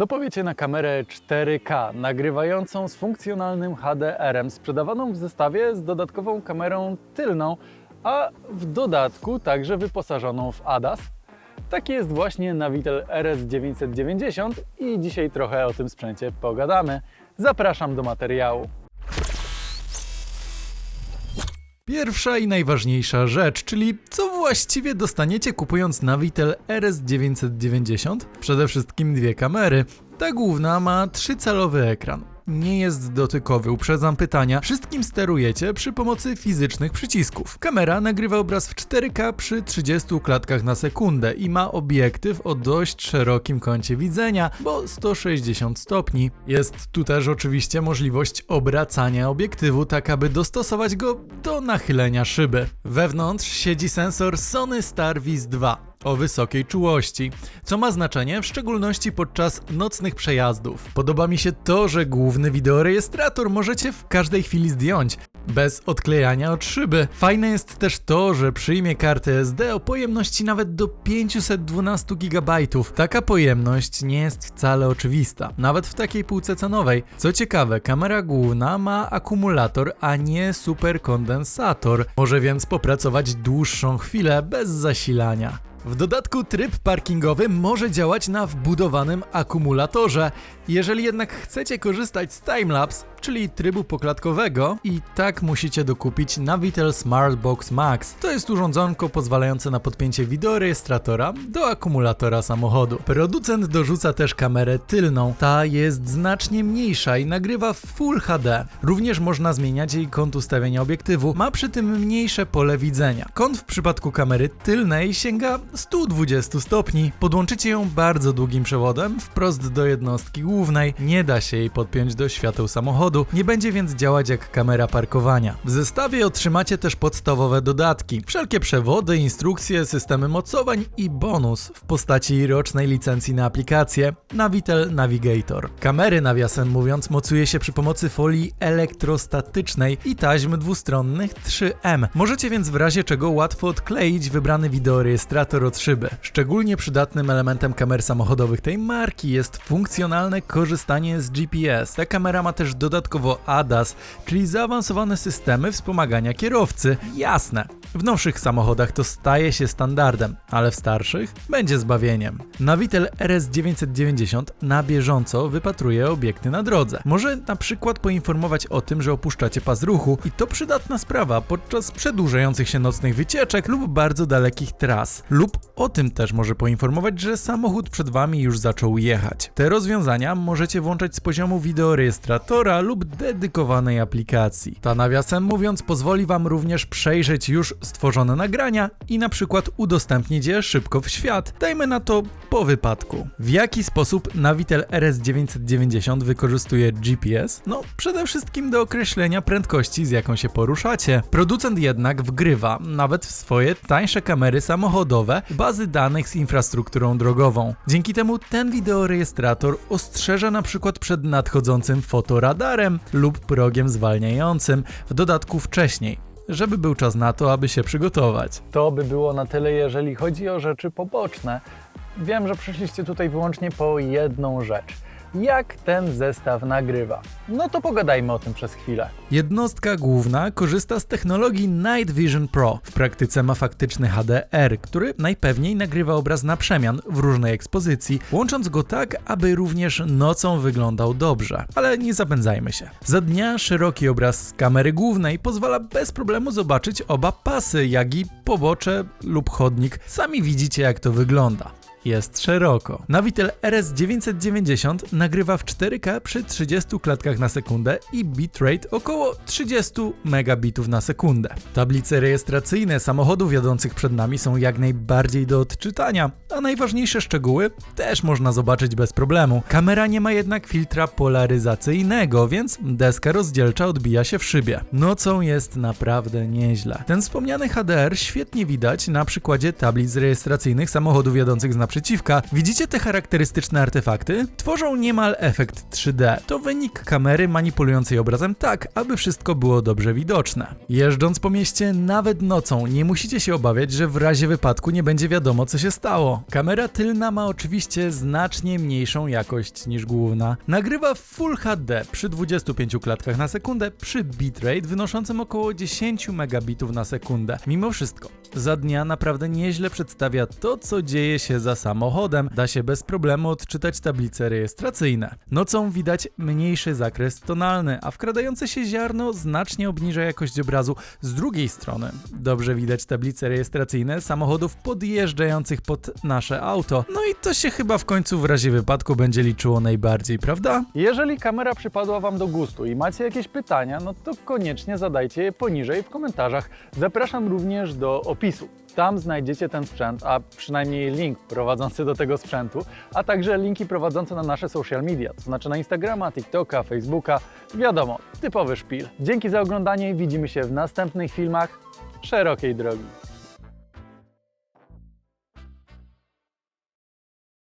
Co powiecie na kamerę 4K, nagrywającą z funkcjonalnym HDR-em, sprzedawaną w zestawie z dodatkową kamerą tylną, a w dodatku także wyposażoną w ADAS? Taki jest właśnie Navitel RS990 i dzisiaj trochę o tym sprzęcie pogadamy. Zapraszam do materiału. Pierwsza i najważniejsza rzecz, czyli co właściwie dostaniecie kupując Navitel RS990? Przede wszystkim dwie kamery. Ta główna ma trzycalowy ekran. Nie jest dotykowy, uprzedzam pytania. Wszystkim sterujecie przy pomocy fizycznych przycisków. Kamera nagrywa obraz w 4K przy 30 klatkach na sekundę i ma obiektyw o dość szerokim kącie widzenia, bo 160 stopni. Jest tu też oczywiście możliwość obracania obiektywu, tak aby dostosować go do nachylenia szyby. Wewnątrz siedzi sensor Sony Starvis 2 o wysokiej czułości, co ma znaczenie w szczególności podczas nocnych przejazdów. Podoba mi się to, że główny wideorejestrator możecie w każdej chwili zdjąć, bez odklejania od szyby. Fajne jest też to, że przyjmie kartę SD o pojemności nawet do 512 GB. Taka pojemność nie jest wcale oczywista, nawet w takiej półce cenowej. Co ciekawe, kamera główna ma akumulator, a nie superkondensator. Może więc popracować dłuższą chwilę bez zasilania. W dodatku tryb parkingowy może działać na wbudowanym akumulatorze. Jeżeli jednak chcecie korzystać z timelapse, czyli trybu poklatkowego, i tak musicie dokupić Navitel Smartbox Max. To jest urządzonko pozwalające na podpięcie wideorejestratora do akumulatora samochodu. Producent dorzuca też kamerę tylną. Ta jest znacznie mniejsza i nagrywa w Full HD. Również można zmieniać jej kąt ustawienia obiektywu. Ma przy tym mniejsze pole widzenia. Kąt w przypadku kamery tylnej sięga 120 stopni. Podłączycie ją bardzo długim przewodem wprost do jednostki głównej. Nie da się jej podpiąć do świateł samochodu, nie będzie więc działać jak kamera parkowania. W zestawie otrzymacie też podstawowe dodatki. Wszelkie przewody, instrukcje, systemy mocowań i bonus w postaci rocznej licencji na aplikację Navitel Navigator. Kamery, nawiasem mówiąc, mocuje się przy pomocy folii elektrostatycznej i taśm dwustronnych 3M. Możecie więc w razie czego łatwo odkleić wybrany wideorejestrator od szyby. Szczególnie przydatnym elementem kamer samochodowych tej marki jest funkcjonalne korzystanie z GPS. Ta kamera ma też dodatkowo ADAS, czyli zaawansowane systemy wspomagania kierowcy. Jasne, w nowszych samochodach to staje się standardem, ale w starszych będzie zbawieniem. Navitel RS990 na bieżąco wypatruje obiekty na drodze. Może na przykład poinformować o tym, że opuszczacie pas ruchu i to przydatna sprawa podczas przedłużających się nocnych wycieczek lub bardzo dalekich tras. Lub o tym też może poinformować, że samochód przed wami już zaczął jechać. Te rozwiązania możecie włączać z poziomu wideorejestratora lub dedykowanej aplikacji. Ta nawiasem mówiąc pozwoli wam również przejrzeć już stworzone nagrania i na przykład udostępnić je szybko w świat. Dajmy na to po wypadku. W jaki sposób Navitel RS990 wykorzystuje GPS? No, przede wszystkim do określenia prędkości, z jaką się poruszacie. Producent jednak wgrywa, nawet w swoje tańsze kamery samochodowe, bazy danych z infrastrukturą drogową. Dzięki temu ten wideorejestrator ostrzeże na przykład przed nadchodzącym fotoradarem lub progiem zwalniającym, w dodatku wcześniej żeby był czas na to, aby się przygotować. To by było na tyle, jeżeli chodzi o rzeczy poboczne. Wiem, że przyszliście tutaj wyłącznie po jedną rzecz. Jak ten zestaw nagrywa? No to pogadajmy o tym przez chwilę. Jednostka główna korzysta z technologii Night Vision Pro. W praktyce ma faktyczny HDR, który najpewniej nagrywa obraz na przemian w różnej ekspozycji, łącząc go tak, aby również nocą wyglądał dobrze. Ale nie zapędzajmy się. Za dnia szeroki obraz z kamery głównej pozwala bez problemu zobaczyć oba pasy, jak i pobocze lub chodnik. Sami widzicie jak to wygląda jest szeroko. Navitel RS990 nagrywa w 4K przy 30 klatkach na sekundę i bitrate około 30 megabitów na sekundę. Tablice rejestracyjne samochodów jadących przed nami są jak najbardziej do odczytania, a najważniejsze szczegóły też można zobaczyć bez problemu. Kamera nie ma jednak filtra polaryzacyjnego, więc deska rozdzielcza odbija się w szybie. Nocą jest naprawdę nieźle. Ten wspomniany HDR świetnie widać na przykładzie tablic rejestracyjnych samochodów jadących z naprzeciwka naprzeciwka. Widzicie te charakterystyczne artefakty? Tworzą niemal efekt 3D. To wynik kamery manipulującej obrazem tak, aby wszystko było dobrze widoczne. Jeżdżąc po mieście nawet nocą, nie musicie się obawiać, że w razie wypadku nie będzie wiadomo co się stało. Kamera tylna ma oczywiście znacznie mniejszą jakość niż główna. Nagrywa w Full HD przy 25 klatkach na sekundę przy bitrate wynoszącym około 10 megabitów na sekundę. Mimo wszystko, za dnia naprawdę nieźle przedstawia to, co dzieje się za samochodem. Da się bez problemu odczytać tablice rejestracyjne. Nocą widać mniejszy zakres tonalny, a wkradające się ziarno znacznie obniża jakość obrazu. Z drugiej strony, dobrze widać tablice rejestracyjne samochodów podjeżdżających pod nasze auto. No i to się chyba w końcu w razie wypadku będzie liczyło najbardziej, prawda? Jeżeli kamera przypadła Wam do gustu i macie jakieś pytania, no to koniecznie zadajcie je poniżej w komentarzach. Zapraszam również do opisu. Tam znajdziecie ten sprzęt, a przynajmniej link prowadzący do tego sprzętu, a także linki prowadzące na nasze social media, to znaczy na Instagrama, TikToka, Facebooka. Wiadomo, typowy szpil. Dzięki za oglądanie, widzimy się w następnych filmach. Szerokiej drogi.